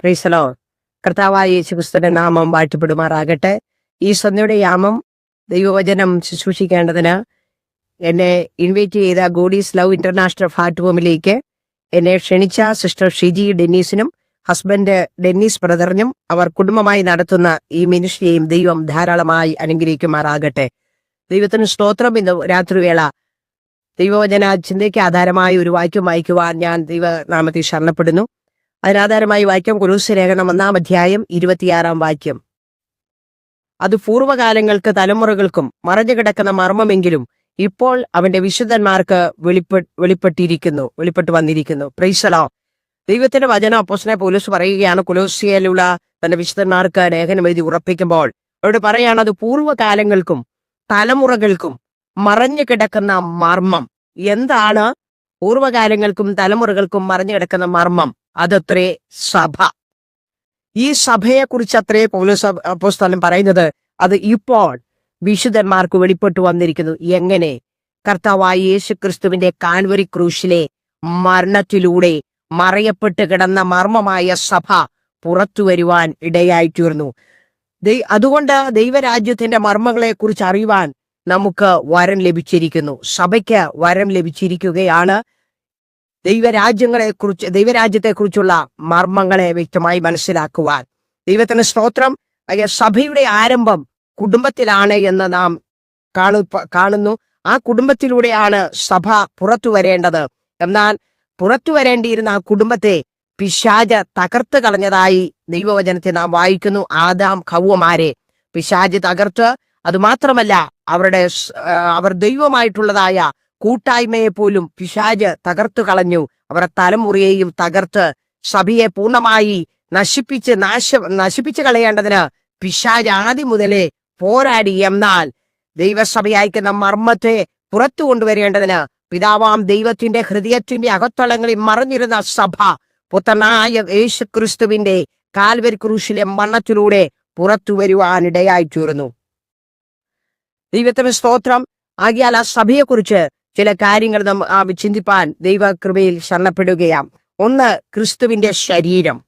പ്രീസലോ കർത്താവായ യേശുക്രിസ്തുവിന്റെ നാമം വാഴ്ത്തപ്പെടുമാറാകട്ടെ. ഈ സന്ധ്യയുടെ യാമം ദൈവവചനം ശുശ്രൂഷിക്കേണ്ടതിന് എന്നെ ഇൻവൈറ്റ് ചെയ്ത ഗോഡീസ് ലവ് ഇന്റർനാഷണൽ ഫാറ്റ് ഹോമിലേക്ക് എന്നെ ക്ഷണിച്ച സിസ്റ്റർ ഷിജി ഡെന്നീസിനും ഹസ്ബൻഡ് ഡെന്നീസ് ബ്രദറിനും അവർ കുടുംബമായി നടത്തുന്ന ഈ മിനിസ്ട്രിയെയും ദൈവം ധാരാളമായി അനുഗ്രഹിക്കുമാറാകട്ടെ. ദൈവത്തിന് സ്തോത്രം ഇന്ന് രാത്രിവേള. ദൈവവചന ചിന്തയ്ക്ക് ആധാരമായ ഒരു വാക്യം വായിക്കുവാൻ ഞാൻ ദൈവനാമത്തിൽ ശരണപ്പെടുന്നു. അതിനാധാരമായി വാക്യം കുരുശലേഖനം ലേഖനം ഒന്നാം അധ്യായം ഇരുപത്തിയാറാം വാക്യം. അത് പൂർവകാലങ്ങൾക്ക് തലമുറകൾക്കും മറഞ്ഞു കിടക്കുന്ന മർമ്മമെങ്കിലും ഇപ്പോൾ അവന്റെ വിശുദ്ധന്മാർക്ക് വെളിപ്പെ വെളിപ്പെട്ടിരിക്കുന്നു വെളിപ്പെട്ട് വന്നിരിക്കുന്നു. പ്രൈസലോ ദൈവത്തിന്റെ വചന അപ്പോസിനെ പോലീസ് പറയുകയാണ് കുലോസിയയിലുള്ള തന്റെ വിശുദ്ധന്മാർക്ക് ലേഖനം എഴുതി ഉറപ്പിക്കുമ്പോൾ. അവരോട് പറയാണ് അത് പൂർവകാലങ്ങൾക്കും തലമുറകൾക്കും മറഞ്ഞു കിടക്കുന്ന മർമ്മം. എന്താണ് പൂർവകാലങ്ങൾക്കും തലമുറകൾക്കും മറഞ്ഞു കിടക്കുന്ന മർമ്മം അതത്രേ സഭ. ഈ സഭയെ കുറിച്ച് അത്രേ പൗലോസ് അപ്പോസ്തലൻ പറയുന്നത് അത് ഇപ്പോൾ വിശുദ്ധന്മാർക്ക് വെളിപ്പെട്ടു വന്നിരിക്കുന്നു. എങ്ങനെ? കർത്താവായ യേശു ക്രിസ്തുവിന്റെ കാൻവരി ക്രൂശിലെ മരണത്തിലൂടെ മറയപ്പെട്ട് കിടന്ന മർമ്മമായ സഭ പുറത്തു വരുവാൻ ഇടയായി തീർന്നു ദൈ- അതുകൊണ്ട് ദൈവരാജ്യത്തിന്റെ മർമ്മങ്ങളെ കുറിച്ച് അറിയുവാൻ നമുക്ക് വരം ലഭിച്ചിരിക്കുന്നു. സഭയ്ക്ക് വരം ലഭിച്ചിരിക്കുകയാണ്. ദൈവരാജ്യങ്ങളെ കുറിച്ച് ദൈവരാജ്യത്തെ കുറിച്ചുള്ള മർമ്മങ്ങളെ വ്യക്തമായി മനസ്സിലാക്കുവാൻ. ദൈവത്തിന് സ്തോത്രം. സഭയുടെ ആരംഭം കുടുംബത്തിലാണ് എന്ന് നാം കാണു കാണുന്നു. ആ കുടുംബത്തിലൂടെയാണ് സഭ പുറത്തു വരേണ്ടത്. എന്നാൽ പുറത്തു വരേണ്ടിയിരുന്ന ആ കുടുംബത്തെ പിശാജ് തകർത്ത് കളഞ്ഞതായി ദൈവവചനത്തെ നാം വായിക്കുന്നു. ആദാം ഖവ്വമാരെ പിശാജ് തകർത്ത് അതുമാത്രമല്ല അവരുടെ അവർ ദൈവമായിട്ടുള്ളതായ കൂട്ടായ്മയെ പോലും പിശാജ് തകർത്തു കളഞ്ഞു. അവരുടെ തലമുറയെയും തകർത്ത് സഭയെ പൂർണമായി നശിപ്പിച്ച് നാശ നശിപ്പിച്ചു കളയേണ്ടതിന് പിശാജ് ആദ്യം മുതലേ പോരാടി. എന്നാൽ ദൈവസഭയയക്കുന്ന മർമ്മത്തെ പുറത്തു കൊണ്ടുവരേണ്ടതിന് പിതാവാം ദൈവത്തിന്റെ ഹൃദയത്തിന്റെ അകത്തളങ്ങളിൽ മറഞ്ഞിരുന്ന സഭ പുത്തനായ യേശുക്രിസ്തുവിന്റെ കാൽവരി ക്രൂശിലെ മരണത്തിലൂടെ പുറത്തു വരുവാനിടയായി തീർന്നു. ദൈവത്തിന് സ്തോത്രം. ആകിയാൽ ആ സഭയെക്കുറിച്ച് ചില കാര്യങ്ങൾ നാം ചിന്തിപ്പാൻ ദൈവകൃപയിൽ ശരണപ്പെടുകയാം. ഒന്ന് ക്രിസ്തുവിന്റെ ശരീരം.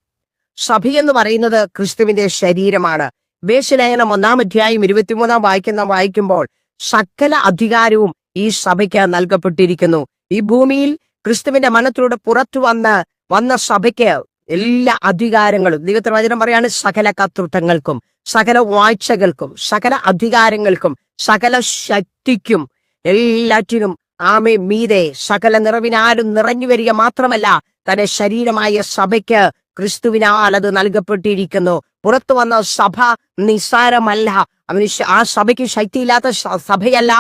സഭ എന്ന് പറയുന്നത് ക്രിസ്തുവിന്റെ ശരീരമാണ്. വേശലേഖനം ഒന്നാം അധ്യായം ഇരുപത്തിമൂന്നാം വായിക്കുന്ന വായിക്കുമ്പോൾ സകല അധികാരവും ഈ സഭയ്ക്ക് നൽകപ്പെട്ടിരിക്കുന്നു. ഈ ഭൂമിയിൽ ക്രിസ്തുവിന്റെ മനത്തിലൂടെ പുറത്തു വന്ന് വന്ന സഭയ്ക്ക് എല്ലാ അധികാരങ്ങളും ദൈവത്തിന് വചനം പറയാണ് സകല കർത്തൃത്വങ്ങൾക്കും സകല വാഴ്ചകൾക്കും സകല അധികാരങ്ങൾക്കും സകല ശക്തിക്കും എല്ലാറ്റിനും ആമെ മീതെ സകല നിറവിനാലും നിറഞ്ഞു വരിക മാത്രമല്ല തന്റെ ശരീരമായ സഭയ്ക്ക് ക്രിസ്തുവിനാൽ അത് നൽകപ്പെട്ടിരിക്കുന്നു. പുറത്തു വന്ന സഭ നിസ്സാരമല്ല. അവന് ആ സഭയ്ക്ക് ശക്തിയില്ലാത്ത സഭയല്ല.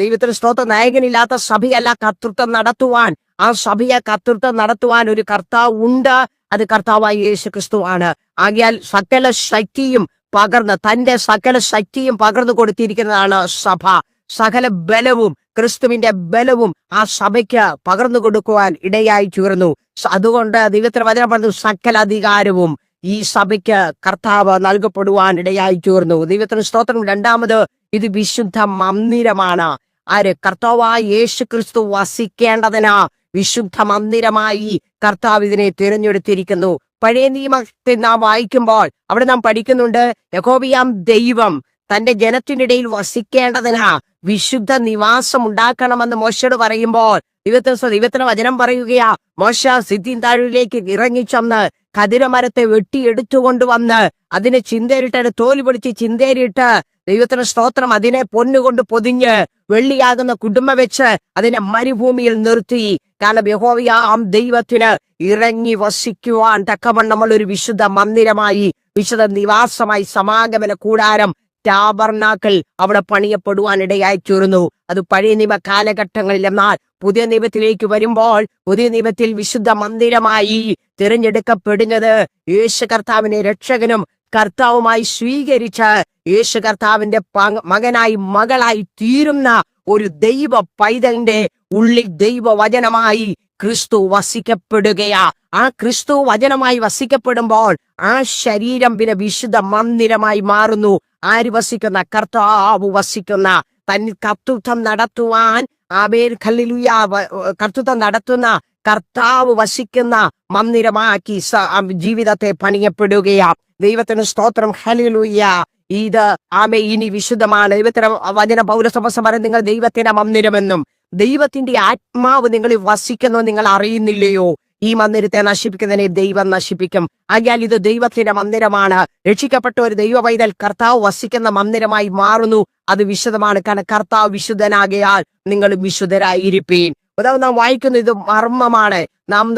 ദൈവത്തിന് സ്തോത്ര. നായകനില്ലാത്ത സഭയല്ല കർത്തൃത്വം നടത്തുവാൻ. ആ സഭയെ കർത്തൃത്വം നടത്തുവാൻ ഒരു കർത്താവ് ഉണ്ട്. അത് കർത്താവായ യേശു ക്രിസ്തു ആണ്. ആകിയാൽ സകല ശക്തിയും പകർന്ന് തന്റെ സകല ശക്തിയും പകർന്നു കൊടുത്തിരിക്കുന്നതാണ് സഭ. സകല ബലവും ക്രിസ്തുവിന്റെ ബലവും ആ സഭയ്ക്ക് പകർന്നു കൊടുക്കുവാൻ ഇടയായി തീർന്നു. അതുകൊണ്ട് ദൈവത്തിന് വചനം പറഞ്ഞു സകല അധികാരവും ഈ സഭയ്ക്ക് കർത്താവ് നൽകപ്പെടുവാൻ ഇടയായി തീർന്നു. ദൈവത്തിന് സ്തോത്രം രണ്ടാമത് ഇത് വിശുദ്ധ മന്ദിരമാണ്. ആര്? കർത്താവായ യേശു ക്രിസ്തു വസിക്കേണ്ടതിനാ വിശുദ്ധ മന്ദിരമായി കർത്താവ് ഇതിനെ തിരഞ്ഞെടുത്തിരിക്കുന്നു. പഴയ നിയമത്തെ നാം വായിക്കുമ്പോൾ അവിടെ നാം പഠിക്കുന്നുണ്ട് യഹോബിയാം ദൈവം തന്റെ ജനത്തിനിടയിൽ വസിക്കേണ്ടതിനാ വിശുദ്ധ നിവാസം ഉണ്ടാക്കണമെന്ന് മോശയോട് പറയുമ്പോൾ ദൈവത്തിന് ദൈവത്തിന് വചനം പറയുകയാ മോശ സിദ്ധിൻ താഴിലേക്ക് ഇറങ്ങിച്ചെന്ന് കതിരമരത്തെ വെട്ടിയെടുത്തുകൊണ്ടുവന്ന് അതിനെ ചിന്തേരിട്ട് തോൽ പിടിച്ച് ചിന്തേരിയിട്ട് ദൈവത്തിന് സ്തോത്രം അതിനെ പൊന്നുകൊണ്ട് പൊതിഞ്ഞ് വെള്ളിയാകുന്ന കുടുംബ വെച്ച് അതിനെ മരുഭൂമിയിൽ നിർത്തി. കാരണം യഹോവയാം ദൈവത്തിന് ഇറങ്ങി വസിക്കുവാൻ തക്കവണ്ണമുള്ള ഒരു വിശുദ്ധ മന്ദിരമായി വിശുദ്ധ നിവാസമായി സമാഗമന കൂടാരം ടാബർനാക്കൾ അവിടെ പണിയപ്പെടുവാൻ ഇടയായി തീർന്നു. അത് പഴയ നിയമ കാലഘട്ടങ്ങളിൽ എന്നാൽ പുതിയ നിയമത്തിലേക്ക് വരുമ്പോൾ പുതിയ നിയമത്തിൽ വിശുദ്ധ മന്ദിരമായി തിരഞ്ഞെടുക്കപ്പെടുന്നത്. യേശു കർത്താവിനെ രക്ഷകനും കർത്താവുമായി സ്വീകരിച്ച യേശു കർത്താവിന്റെ മകനായി മകളായി തീരുന്ന ഒരു ദൈവ പൈതലിന്റെ ഉള്ളിൽ ദൈവവചനമായി ക്രിസ്തു വസിക്കപ്പെടുകയാ. ആ ക്രിസ്തു വചനമായി വസിക്കപ്പെടുമ്പോൾ ആ ശരീരം പിന്നെ വിശുദ്ധ മന്ദിരമായി മാറുന്നു. ആര് വസിക്കുന്ന? കർത്താവ് വസിക്കുന്ന. തന്നിൽ കർത്തൃത്വം നടത്തുവാൻ ആബേൽ ഖല്ലിലുയ കർത്തൃത്വം നടത്തുന്ന കർത്താവ് വസിക്കുന്ന മന്ദിരമാക്കി ജീവിതത്തെ പണിയപ്പെടുകയാ. ദൈവത്തിന് സ്തോത്രം. ഹലിലൂയ ഇത് ആമേ ഇനി വിശുദ്ധമാണ്. ദൈവത്തിന് വചന പൗരസഭ പറയും നിങ്ങൾ ദൈവത്തിന്റെ മന്ദിരമെന്നും ദൈവത്തിന്റെ ആത്മാവ് നിങ്ങളിൽ വസിക്കുന്നു നിങ്ങൾ അറിയുന്നില്ലയോ? ഈ മന്ദിരത്തെ നശിപ്പിക്കുന്നതിനെ ദൈവം നശിപ്പിക്കും. ആകിയാൽ ഇത് ദൈവത്തിന്റെ മന്ദിരമാണ്. രക്ഷിക്കപ്പെട്ട ഒരു ദൈവ കർത്താവ് വസിക്കുന്ന മന്ദിരമായി മാറുന്നു. അത് വിശുദ്ധമാണ് കാരണം കർത്താവ് വിശുദ്ധനാകയാൽ നിങ്ങൾ വിശുദ്ധരായിരിക്കും അതാവും നാം വായിക്കുന്നു ഇത് മർമ്മമാണ്. നാം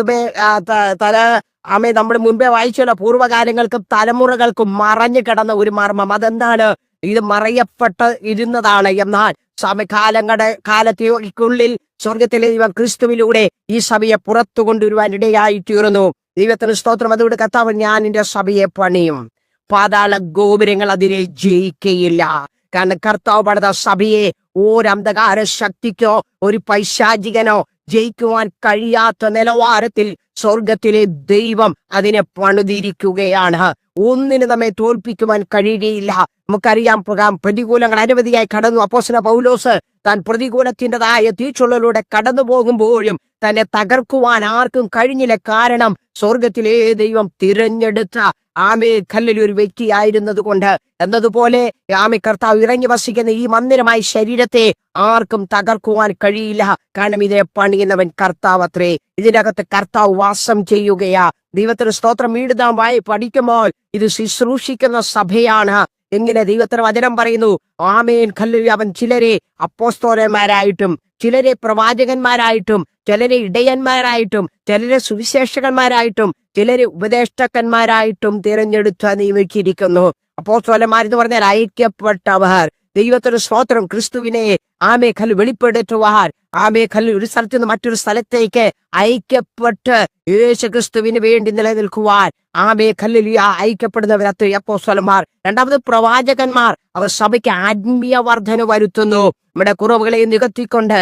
തല അമ്മേ നമ്മുടെ മുമ്പേ വായിച്ചുള്ള പൂർവകാലങ്ങൾക്കും തലമുറകൾക്കും മറഞ്ഞു കിടന്ന ഒരു മർമ്മം. അതെന്താണ്? ഇത് മറയപ്പെട്ട് ഇരുന്നതാണ്. എന്നാൽ സമകാലങ്ങളുടെ കാലത്തേക്കുള്ളിൽ സ്വർഗത്തിലെ ദൈവം ക്രിസ്തുവിലൂടെ ഈ സഭയെ പുറത്തു കൊണ്ടുവരുവാൻ ഇടയായി തീർന്നു ദൈവത്തിന് സ്തോത്രം. അതുകൊണ്ട് കത്താവ് ഞാൻ എന്റെ സഭയെ പണിയും. പാതാള ഗോപുരങ്ങൾ അതിനെ ജയിക്കയില്ല. കാരണം കർത്താവ് പണിത സഭയെ ഒരന്ധകാര ശക്തിക്കോ ഒരു പൈശാചികനോ ജയിക്കുവാൻ കഴിയാത്ത നിലവാരത്തിൽ സ്വർഗത്തിലെ ദൈവം അതിനെ പണിതിരിക്കുകയാണ്. ഒന്നിനു നമ്മെ തോൽപ്പിക്കുവാൻ കഴിയുകയില്ല. നമുക്കറിയാം പ്രകാം പ്രതികൂലങ്ങൾ അനവധിയായി കടന്നു. അപ്പോസന പൗലോസ് താൻ പ്രതികൂലത്തിന്റെതായ തീച്ചുള്ളലൂടെ കടന്നു പോകുമ്പോഴും തന്നെ തകർക്കുവാൻ ആർക്കും കഴിഞ്ഞില്ല. കാരണം സ്വർഗത്തിലെ ദൈവം തിരഞ്ഞെടുത്ത ആമേ കല്ലിൽ ഒരു വ്യക്തിയായിരുന്നത് കൊണ്ട് എന്നതുപോലെ ആമി കർത്താവ് ഇറങ്ങി വസിക്കുന്ന ഈ മന്ദിരമായ ശരീരത്തെ ആർക്കും തകർക്കുവാൻ കഴിയില്ല. കാരണം ഇതേ പണിയുന്നവൻ കർത്താവ് അത്രേ. ഇതിനകത്ത് കർത്താവ് വാസം ചെയ്യുകയാ. ദൈവത്തിന് സ്തോത്രം. നാം വായി പഠിക്കുമ്പോൾ ഇത് ശുശ്രൂഷിക്കുന്ന സഭയാണ്. എങ്ങനെ ദൈവത്തിന് വചനം പറയുന്നു? ആമേൻ. കല്ലു അവൻ ചിലരെ അപ്പോസ്തോലന്മാരായിട്ടും ചിലരെ പ്രവാചകന്മാരായിട്ടും ചിലരെ ഇടയന്മാരായിട്ടും ചിലരെ സുവിശേഷകന്മാരായിട്ടും ചിലരെ ഉപദേഷ്ടക്കന്മാരായിട്ടും തിരഞ്ഞെടുത്ത നിയമിച്ചിരിക്കുന്നു. അപ്പോസ്തോലന്മാർ എന്ന് പറഞ്ഞാൽ ഐക്യപ്പെട്ടവർ. ദൈവത്തിന് സ്തോത്രം. ക്രിസ്തുവിനെ ആമേ കല്ല് വെളിപ്പെടുത്തുവാൻ. ആമേ കല്ല് ഒരു സ്ഥലത്ത് നിന്ന് മറ്റൊരു സ്ഥലത്തേക്ക് ഐക്യപ്പെട്ട് യേശു ക്രിസ്തുവിന് വേണ്ടി നിലനിൽക്കുവാൻ. ആമേ കല്ലിൽ ഐക്യപ്പെടുന്നവരത്ത് അപ്പോസ്വലന്മാർ രണ്ടാമത് പ്രവാചകന്മാർ. അവർ സഭയ്ക്ക് ആത്മീയ വർധന വരുത്തുന്നു. നമ്മുടെ കുറവുകളെ നികത്തിക്കൊണ്ട്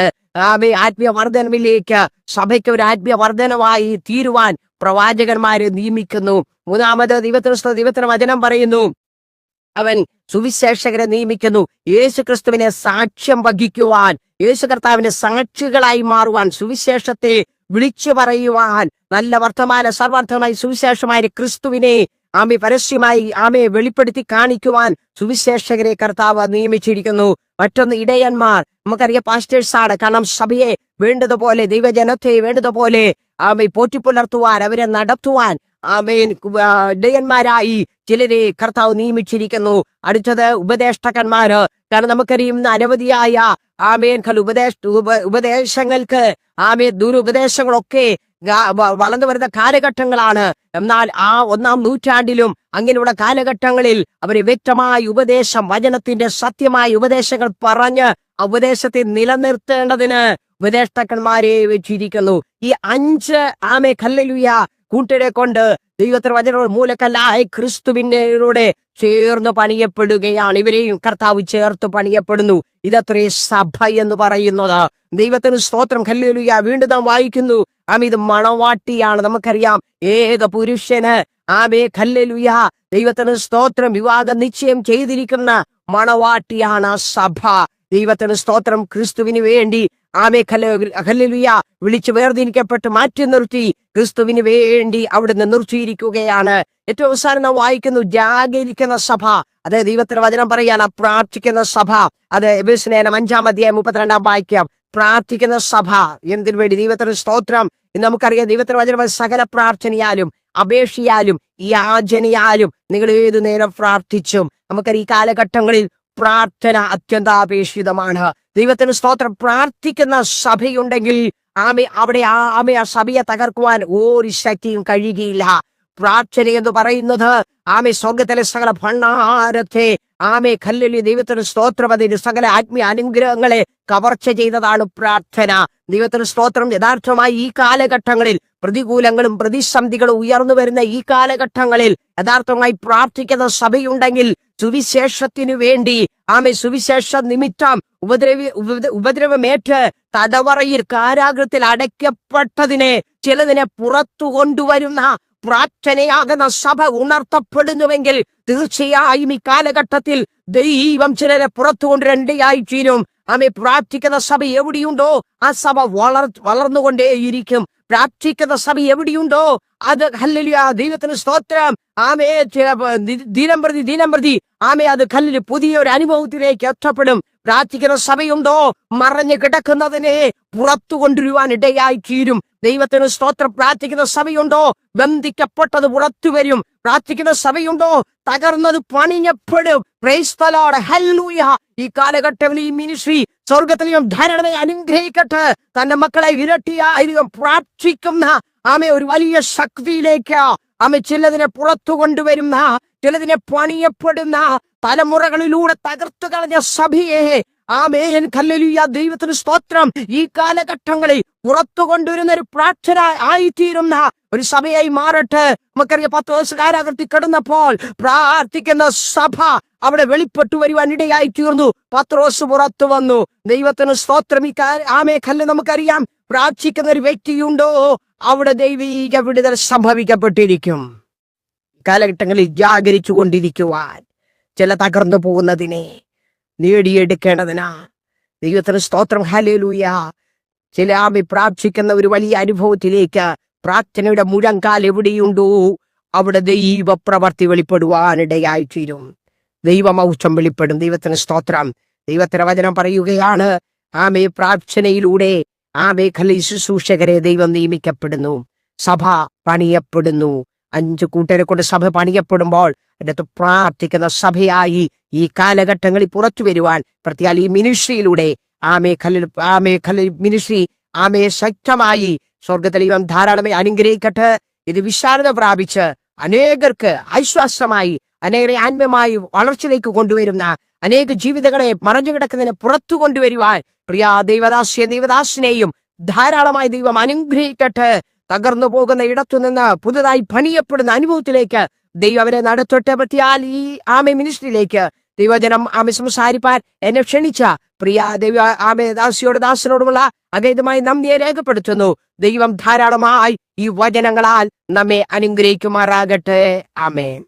ആമേ ആത്മീയ വർധനവിലേക്ക് സഭയ്ക്ക് ഒരു ആത്മീയ വർധനമായി തീരുവാൻ പ്രവാചകന്മാരെ നിയമിക്കുന്നു. മൂന്നാമത് ദൈവത്തിന് ദൈവത്തിന് വചനം പറയുന്നു. അവൻ സുവിശേഷകരെ നിയമിക്കുന്നു. യേശു ക്രിസ്തുവിനെ സാക്ഷ്യം വഹിക്കുവാൻ യേശു കർത്താവിനെ സാക്ഷികളായി മാറുവാൻ സുവിശേഷത്തെ വിളിച്ചു പറയുവാൻ നല്ല വർത്തമാന സർവാർത്ഥമായി സുവിശേഷമായ ക്രിസ്തുവിനെ ആമെ പരസ്യമായി ആമയെ വെളിപ്പെടുത്തി കാണിക്കുവാൻ സുവിശേഷകരെ കർത്താവ് നിയമിച്ചിരിക്കുന്നു. മറ്റൊന്ന് ഇടയന്മാർ. നമുക്കറിയാം പാസ്റ്റേഴ്സാണ്. കാരണം സഭയെ വേണ്ടതുപോലെ ദൈവജനത്തെ വേണ്ടതുപോലെ ആമെ പോറ്റിപ്പുലർത്തുവാൻ അവരെ നടത്തുവാൻ ആമേൻ. ഇടയന്മാരായി ചിലരെ കർത്താവ് നിയമിച്ചിരിക്കുന്നു. അടുത്തത് ഉപദേഷ്ടകന്മാര്. കാരണം നമുക്കറിയുന്ന അനവധിയായ ആമേൻ കൽ ഉപദേശ ഉപ- ഉപദേശങ്ങൾക്ക് ആമേ ദുരുപദേശങ്ങളൊക്കെ വളർന്നു വരുന്ന കാലഘട്ടങ്ങളാണ്. എന്നാൽ ആ ഒന്നാം നൂറ്റാണ്ടിലും അങ്ങനെയുള്ള കാലഘട്ടങ്ങളിൽ അവർ വ്യക്തമായ ഉപദേശം വചനത്തിന്റെ സത്യമായ ഉപദേശങ്ങൾ പറഞ്ഞ് ഉപദേശത്തെ നിലനിർത്തേണ്ടതിന് ഉപദേഷ്ടാക്കന്മാരെ വെച്ചിരിക്കുന്നു. ഈ അഞ്ച് ആമേ കല്ലലുയ കൂട്ടരെ കൊണ്ട് ദൈവത്തിന് വചന മൂലക്കല്ലായ ക്രിസ്തുവിനോടെ ചേർന്ന് പണിയപ്പെടുകയാണ്. ഇവരെയും കർത്താവ് ചേർത്ത് പണിയപ്പെടുന്നു. ഇതത്രേ സഭ എന്ന് പറയുന്നത്. ദൈവത്തിന് സ്തോത്രം. കല്ലേലുയ വീണ്ടും നാം വായിക്കുന്നു. ആമ ഇത് മണവാട്ടിയാണ്. നമുക്കറിയാം. ഏക പുരുഷന്. ആമേ കല്ലേലുയ ദൈവത്തിന് സ്തോത്രം. വിവാഹ നിശ്ചയം ചെയ്തിരിക്കുന്ന മണവാട്ടിയാണ് സഭ. ദൈവത്തിന് സ്തോത്രം ക്രിസ്തുവിന് വേണ്ടി ആമേ ഹല്ലേലൂയ വിളിച്ചു വേർതിരിക്കപ്പെട്ട് മാറ്റി നിർത്തി. ക്രിസ്തുവിന് വേണ്ടി അവിടുന്ന് നിർത്തിയിരിക്കുകയാണ്. ഏറ്റവും അവസാനം നാം വായിക്കുന്നു ജാഗരിക്കുന്ന സഭ. അതെ ദൈവത്തിന് വചനം പറയാൻ പ്രാർത്ഥിക്കുന്ന സഭ. അത് എബിസ്നേനം അഞ്ചാം അധ്യായം മുപ്പത്തിരണ്ടാം വായിക്കാം പ്രാർത്ഥിക്കുന്ന സഭ. എന്തിനു വേണ്ടി? ദൈവത്തിന് സ്തോത്രം. ഇന്ന് നമുക്കറിയാം ദൈവത്തിന് വചനം സകല പ്രാർത്ഥനയാലും അപേക്ഷയാലും യാചനയാലും നിങ്ങൾ ഏതു നേരം പ്രാർത്ഥിച്ചും. നമുക്കറിയാം ഈ കാലഘട്ടങ്ങളിൽ പ്രാർത്ഥന അത്യന്താപേക്ഷിതമാണ്. ദൈവത്തിന് സ്തോത്രം. പ്രാർത്ഥിക്കുന്ന സഭയുണ്ടെങ്കിൽ ആമെ അവിടെ ആ ആമെ ആ സഭയെ തകർക്കുവാൻ ഒരു ശക്തിയും കഴിയുകയില്ല. പ്രാർത്ഥന എന്ന് പറയുന്നത് ആമെ സ്വർഗത്തിലെ സകല ഭണ്ണാരത്തെ ആമെ കല്ലിലെ ദൈവത്തിന് സ്തോത്രം. അതിന് സകല ആത്മീയ അനുഗ്രഹങ്ങളെ കവർച്ച ചെയ്തതാണ് പ്രാർത്ഥന. ദൈവത്തിന് സ്തോത്രം. യഥാർത്ഥമായി ഈ കാലഘട്ടങ്ങളിൽ പ്രതികൂലങ്ങളും പ്രതിസന്ധികളും ഉയർന്നു വരുന്ന ഈ കാലഘട്ടങ്ങളിൽ യഥാർത്ഥമായി പ്രാർത്ഥിക്കുന്ന സഭയുണ്ടെങ്കിൽ സുവിശേഷത്തിനു വേണ്ടി ആമെ സുവിശേഷ നിമിത്തം ഉപദ്രവി ഉപദ്ര- ഉപദ്രവമേറ്റ് തടവറയിൽ കാരാഗ്രഹത്തിൽ അടയ്ക്കപ്പെട്ടതിനെ ചിലതിനെ പുറത്തു കൊണ്ടുവരുന്ന പ്രാർത്ഥനയാകുന്ന സഭ ഉണർത്തപ്പെടുന്നുവെങ്കിൽ തീർച്ചയായും ഈ കാലഘട്ടത്തിൽ ദൈവം ചിലരെ പുറത്തു കൊണ്ടുവരേണ്ടയായി തീരും ആമെ പ്രാർത്ഥിക്കുന്ന സഭ എവിടെയുണ്ടോ? ആ സഭ വളർ വളർന്നുകൊണ്ടേയിരിക്കും. പ്രാർത്ഥിക്കുന്ന സഭ എവിടെയുണ്ടോ? അത് ഹല്ലേലൂയ ദൈവത്തിന് സ്തോത്രം. ആമേ ദിനം പ്രതി ദിനം പ്രതി ആമേ അത് കല്ലിൽ പുതിയ ഒരു അനുഭവത്തിലേക്ക് എത്തപ്പെടും. പ്രാർത്ഥിക്കുന്ന സഭയുണ്ടോ? മറഞ്ഞു കിടക്കുന്നതിനെ പുറത്തു കൊണ്ടുവരുവാൻ ഇടയായി തീരും ദൈവത്തിന് സ്തോത്രം. പ്രാർത്ഥിക്കുന്ന സഭയുണ്ടോ? ബന്ധിക്കപ്പെട്ടത് പുറത്തു വരും പ്രാർത്ഥിക്കുന്ന സഭയുണ്ടോ? തകർന്നത് പണിഞ്ഞപ്പെടും. ഈ കാലഘട്ടത്തിൽ ഈ മിനിസ്ട്രി സ്വർഗത്തിലെയും ധാരണയെ അനുഗ്രഹിക്കട്ടെ. തന്റെ മക്കളെ ഇരട്ടിയായിരിക്കും. പ്രാർത്ഥിക്കുന്ന ആമെ ഒരു വലിയ ശക്തിയിലേക്ക് ആമെ ചിലതിനെ പുറത്തു കൊണ്ടുവരുന്ന ചിലതിനെ പണിയപ്പെടുന്ന തലമുറകളിലൂടെ തകർത്തു കളഞ്ഞ സഭയെ. ആ ആമേൻ. കല്ലലിയ ദൈവത്തിന് സ്തോത്രം. ഈ കാലഘട്ടങ്ങളിൽ പുറത്തു കൊണ്ടുവരുന്ന ഒരു പ്രാർത്ഥന ആയിത്തീരുന്ന ഒരു സഭയായി മാറട്ടെ. നമുക്കറിയാം പത്ത് ദിവസം കാരാകൃതി കിടന്നപ്പോൾ പ്രാർത്ഥിക്കുന്ന സഭ അവിടെ വെളിപ്പെട്ടു വരുവാൻ ഇടയായി തീർന്നു. പത്രോസ് പുറത്തു വന്നു. ദൈവത്തിന് സ്തോത്രം. ഈ ആമേ കല്ല് നമുക്കറിയാം. പ്രാർത്ഥിക്കുന്ന ഒരു വ്യക്തിയുണ്ടോ? അവിടെ ദൈവീക വിടുതൽ സംഭവിക്കപ്പെട്ടിരിക്കും. കാലഘട്ടങ്ങളിൽ ജാഗരിച്ചു കൊണ്ടിരിക്കുവാൻ ചില തകർന്നു പോകുന്നതിനെ നേടിയെടുക്കേണ്ടതിനാ. ദൈവത്തിന് സ്തോത്രം. ഹലേലൂയ ചില ആമി പ്രാർത്ഥിക്കുന്ന ഒരു വലിയ അനുഭവത്തിലേക്ക് പ്രാർത്ഥനയുടെ മുഴങ്കാൽ എവിടെയുണ്ടോ അവിടെ ദൈവപ്രവർത്തി വെളിപ്പെടുവാനിടയായി തീരും ദൈവമൗച്ചം വെളിപ്പെടും. ദൈവത്തിന് സ്തോത്രം. ദൈവത്തിന് വചനം പറയുകയാണ്. ആമേ പ്രാർത്ഥനയിലൂടെ ആ മേഖലയിൽ ശുശ്രൂഷകരെ ദൈവം നിയമിക്കപ്പെടുന്നു. സഭ പണിയപ്പെടുന്നു. അഞ്ച് കൂട്ടരെ കൊണ്ട് സഭ പണിയപ്പെടുമ്പോൾ അതിനകത്ത് പ്രാർത്ഥിക്കുന്ന സഭയായി ഈ കാലഘട്ടങ്ങളിൽ പുറത്തു വരുവാൻ പ്രത്യേക ഈ മിനിസ്ട്രിയിലൂടെ ആ മേഖലയിൽ ആ മേഖല മിനിസ്ട്രി ആമയെ ശക്തമായി സ്വർഗത്തിൽ ഇവൻ ധാരാളമായി അനുഗ്രഹിക്കട്ടെ. ഇത് വിശാലത പ്രാപിച്ച് അനേകർക്ക് ആശ്വാസമായി അനേകരെ ആത്മീയമായി വളർച്ചയിലേക്ക് കൊണ്ടുവരുന്ന അനേക ജീവിതങ്ങളെ മറഞ്ഞു കിടക്കുന്നതിനെ പുറത്തു കൊണ്ടുവരുവാൻ പ്രിയ ദൈവദാസ്യ ദൈവദാസിനെയും ധാരാളമായി ദൈവം അനുഗ്രഹിക്കട്ടെ. തകർന്നു പോകുന്ന ഇടത്തു നിന്ന് പുതുതായി പണിയപ്പെടുന്ന അനുഭവത്തിലേക്ക് ദൈവം അവരെ നടത്തൊട്ട്. പറ്റിയാൽ ഈ ആമെ മിനിസ്ട്രിയിലേക്ക് ദൈവജനം ആമെ സംസാരിപ്പാൻ എന്നെ ക്ഷണിച്ച പ്രിയ ദൈവ ആമെ ദാസിയോട് ദാസനോടുമുള്ള അഗൈതമായി നന്ദിയെ രേഖപ്പെടുത്തുന്നു. ദൈവം ധാരാളമായി ഈ വചനങ്ങളാൽ നമ്മെ അനുഗ്രഹിക്കുമാറാകട്ടെ. ആമേൻ.